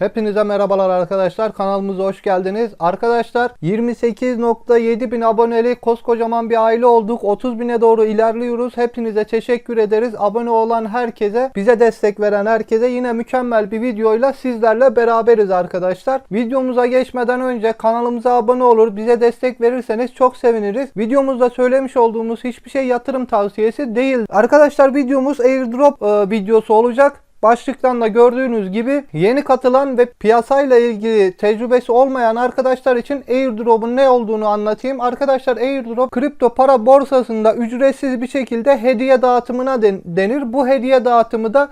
Hepinize merhabalar arkadaşlar. Kanalımıza hoş geldiniz. Arkadaşlar 28.7 bin aboneli koskocaman bir aile olduk. 30 bine doğru ilerliyoruz. Hepinize teşekkür ederiz. Abone olan herkese, bize destek veren herkese yine mükemmel bir videoyla sizlerle beraberiz arkadaşlar. Videomuza geçmeden önce kanalımıza abone olur, bize destek verirseniz çok seviniriz. Videomuzda söylemiş olduğumuz hiçbir şey yatırım tavsiyesi değil. Arkadaşlar videomuz airdrop e, videosu olacak. Başlıktan da gördüğünüz gibi yeni katılan ve piyasayla ilgili tecrübesi olmayan arkadaşlar için airdrop'un ne olduğunu anlatayım. Arkadaşlar airdrop kripto para borsasında ücretsiz bir şekilde hediye dağıtımına den- denir. Bu hediye dağıtımı da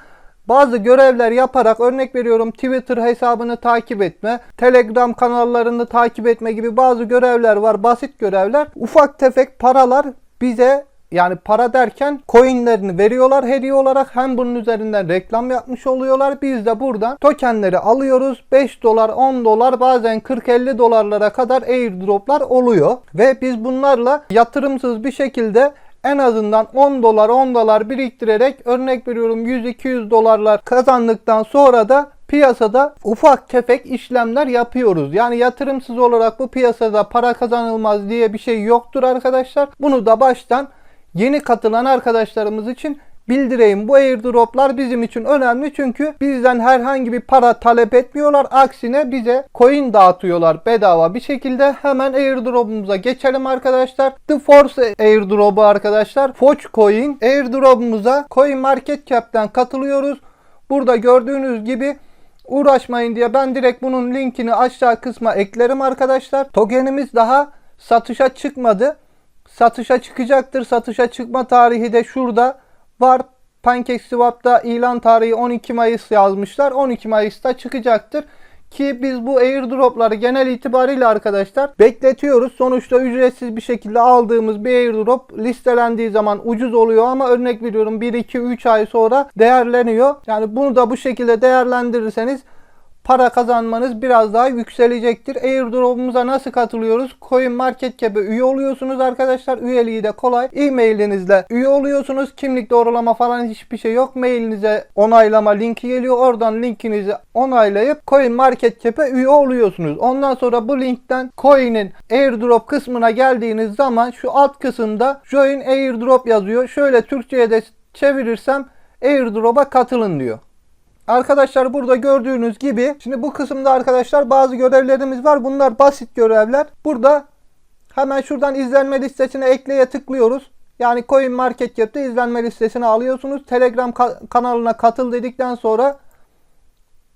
bazı görevler yaparak örnek veriyorum Twitter hesabını takip etme, Telegram kanallarını takip etme gibi bazı görevler var. Basit görevler. Ufak tefek paralar bize yani para derken coinlerini veriyorlar hediye olarak hem bunun üzerinden reklam yapmış oluyorlar. Biz de buradan tokenleri alıyoruz. 5 dolar 10 dolar bazen 40-50 dolarlara kadar airdroplar oluyor. Ve biz bunlarla yatırımsız bir şekilde en azından 10 dolar 10 dolar biriktirerek örnek veriyorum 100-200 dolarlar kazandıktan sonra da piyasada ufak tefek işlemler yapıyoruz. Yani yatırımsız olarak bu piyasada para kazanılmaz diye bir şey yoktur arkadaşlar. Bunu da baştan yeni katılan arkadaşlarımız için bildireyim. Bu airdroplar bizim için önemli çünkü bizden herhangi bir para talep etmiyorlar. Aksine bize coin dağıtıyorlar bedava bir şekilde. Hemen airdrop'umuza geçelim arkadaşlar. The Force airdrop'u arkadaşlar. Foch Coin airdrop'umuza Coin Market Cap'ten katılıyoruz. Burada gördüğünüz gibi uğraşmayın diye ben direkt bunun linkini aşağı kısma eklerim arkadaşlar. Tokenimiz daha satışa çıkmadı satışa çıkacaktır. Satışa çıkma tarihi de şurada var. PancakeSwap'ta ilan tarihi 12 Mayıs yazmışlar. 12 Mayıs'ta çıkacaktır. Ki biz bu airdropları genel itibariyle arkadaşlar bekletiyoruz. Sonuçta ücretsiz bir şekilde aldığımız bir airdrop listelendiği zaman ucuz oluyor ama örnek veriyorum 1 2 3 ay sonra değerleniyor. Yani bunu da bu şekilde değerlendirirseniz para kazanmanız biraz daha yükselecektir. Airdrop'umuza nasıl katılıyoruz? Coin Market Cap'e üye oluyorsunuz arkadaşlar. Üyeliği de kolay. E-mailinizle üye oluyorsunuz. Kimlik doğrulama falan hiçbir şey yok. Mailinize onaylama linki geliyor. Oradan linkinizi onaylayıp Coin Market Cap'e üye oluyorsunuz. Ondan sonra bu linkten coin'in airdrop kısmına geldiğiniz zaman şu alt kısımda Join Airdrop yazıyor. Şöyle Türkçe'ye de çevirirsem airdrop'a katılın diyor. Arkadaşlar burada gördüğünüz gibi şimdi bu kısımda arkadaşlar bazı görevlerimiz var. Bunlar basit görevler. Burada hemen şuradan izlenme listesine ekleye tıklıyoruz. Yani Coin Market Cap'te izlenme listesine alıyorsunuz. Telegram ka- kanalına katıl dedikten sonra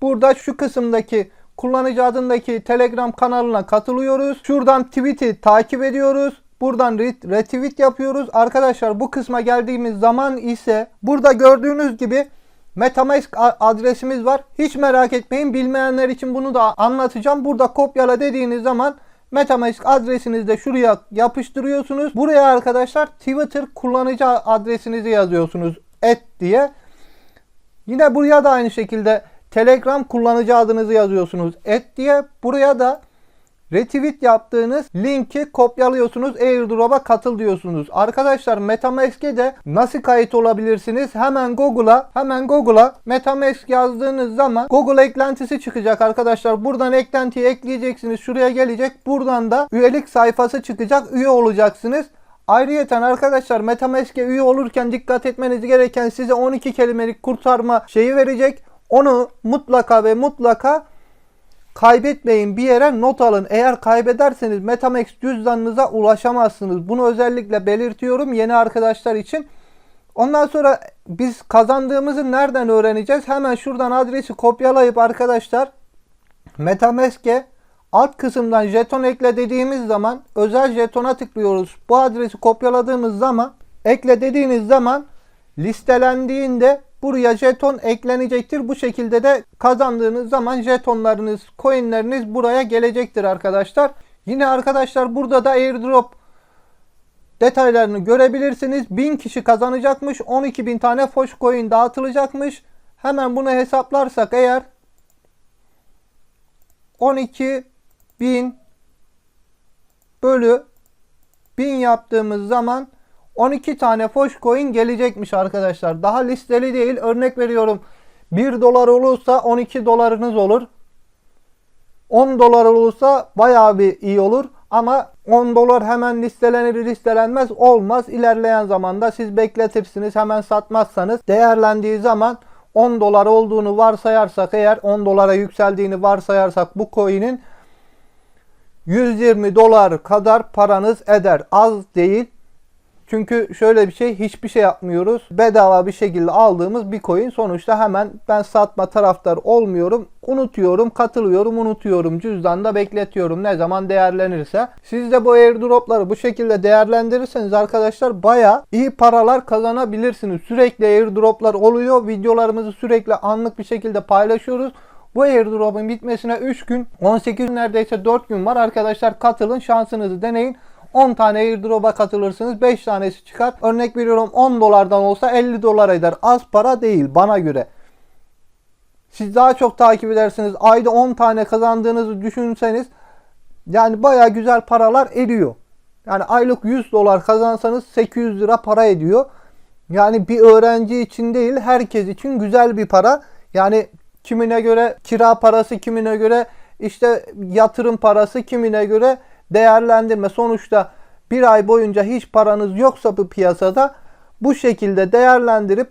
burada şu kısımdaki kullanıcı adındaki Telegram kanalına katılıyoruz. Şuradan tweet'i takip ediyoruz. Buradan ret- retweet yapıyoruz. Arkadaşlar bu kısma geldiğimiz zaman ise burada gördüğünüz gibi Metamask adresimiz var. Hiç merak etmeyin. Bilmeyenler için bunu da anlatacağım. Burada kopyala dediğiniz zaman Metamask adresinizi de şuraya yapıştırıyorsunuz. Buraya arkadaşlar Twitter kullanıcı adresinizi yazıyorsunuz. Et diye. Yine buraya da aynı şekilde Telegram kullanıcı adınızı yazıyorsunuz. Et diye. Buraya da retweet yaptığınız linki kopyalıyorsunuz. Airdrop'a katıl diyorsunuz. Arkadaşlar Metamask'e de nasıl kayıt olabilirsiniz? Hemen Google'a hemen Google'a Metamask yazdığınız zaman Google eklentisi çıkacak arkadaşlar. Buradan eklentiyi ekleyeceksiniz. Şuraya gelecek. Buradan da üyelik sayfası çıkacak. Üye olacaksınız. Ayrıyeten arkadaşlar Metamask'e üye olurken dikkat etmeniz gereken size 12 kelimelik kurtarma şeyi verecek. Onu mutlaka ve mutlaka kaybetmeyin bir yere not alın. Eğer kaybederseniz Metamask cüzdanınıza ulaşamazsınız. Bunu özellikle belirtiyorum yeni arkadaşlar için. Ondan sonra biz kazandığımızı nereden öğreneceğiz? Hemen şuradan adresi kopyalayıp arkadaşlar Metamask'e alt kısımdan jeton ekle dediğimiz zaman özel jetona tıklıyoruz. Bu adresi kopyaladığımız zaman ekle dediğiniz zaman listelendiğinde buraya jeton eklenecektir. Bu şekilde de kazandığınız zaman jetonlarınız, coinleriniz buraya gelecektir arkadaşlar. Yine arkadaşlar burada da airdrop detaylarını görebilirsiniz. 1000 kişi kazanacakmış. 12.000 tane Foş coin dağıtılacakmış. Hemen bunu hesaplarsak eğer 12.000 bölü 1000 yaptığımız zaman 12 tane Foş coin gelecekmiş arkadaşlar. Daha listeli değil. Örnek veriyorum. 1 dolar olursa 12 dolarınız olur. 10 dolar olursa bayağı bir iyi olur. Ama 10 dolar hemen listelenir listelenmez olmaz. İlerleyen zamanda siz bekletirsiniz hemen satmazsanız değerlendiği zaman 10 dolar olduğunu varsayarsak eğer 10 dolara yükseldiğini varsayarsak bu coin'in 120 dolar kadar paranız eder. Az değil. Çünkü şöyle bir şey hiçbir şey yapmıyoruz. Bedava bir şekilde aldığımız bir coin sonuçta hemen ben satma taraftar olmuyorum. Unutuyorum, katılıyorum, unutuyorum. Cüzdanda bekletiyorum ne zaman değerlenirse. Siz de bu airdropları bu şekilde değerlendirirseniz arkadaşlar baya iyi paralar kazanabilirsiniz. Sürekli airdroplar oluyor. Videolarımızı sürekli anlık bir şekilde paylaşıyoruz. Bu airdrop'un bitmesine 3 gün, 18 neredeyse 4 gün var. Arkadaşlar katılın, şansınızı deneyin. 10 tane airdrop'a katılırsınız. 5 tanesi çıkar. Örnek veriyorum 10 dolardan olsa 50 dolar eder. Az para değil bana göre. Siz daha çok takip edersiniz. Ayda 10 tane kazandığınızı düşünseniz yani baya güzel paralar ediyor. Yani aylık 100 dolar kazansanız 800 lira para ediyor. Yani bir öğrenci için değil herkes için güzel bir para. Yani kimine göre kira parası, kimine göre işte yatırım parası, kimine göre değerlendirme. Sonuçta bir ay boyunca hiç paranız yoksa bu piyasada bu şekilde değerlendirip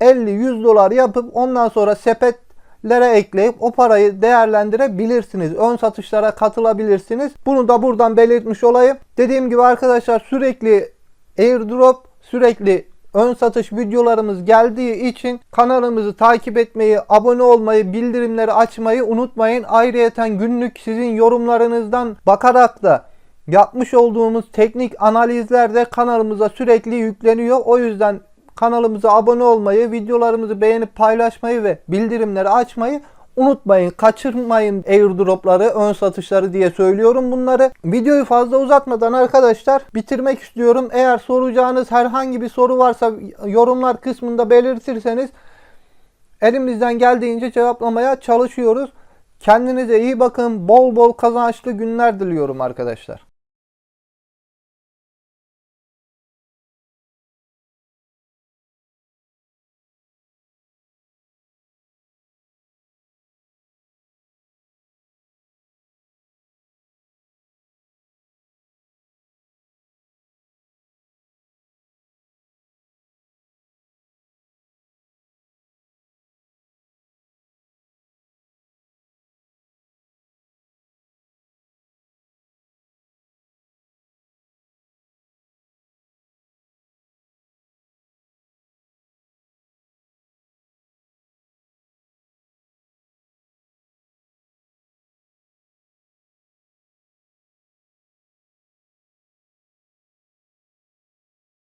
50-100 dolar yapıp ondan sonra sepetlere ekleyip o parayı değerlendirebilirsiniz. Ön satışlara katılabilirsiniz. Bunu da buradan belirtmiş olayım. Dediğim gibi arkadaşlar sürekli airdrop, sürekli ön satış videolarımız geldiği için kanalımızı takip etmeyi, abone olmayı, bildirimleri açmayı unutmayın. Ayrıyeten günlük sizin yorumlarınızdan bakarak da yapmış olduğumuz teknik analizler de kanalımıza sürekli yükleniyor. O yüzden kanalımıza abone olmayı, videolarımızı beğenip paylaşmayı ve bildirimleri açmayı unutmayın. Kaçırmayın airdropları, ön satışları diye söylüyorum bunları. Videoyu fazla uzatmadan arkadaşlar bitirmek istiyorum. Eğer soracağınız herhangi bir soru varsa yorumlar kısmında belirtirseniz elimizden geldiğince cevaplamaya çalışıyoruz. Kendinize iyi bakın. Bol bol kazançlı günler diliyorum arkadaşlar.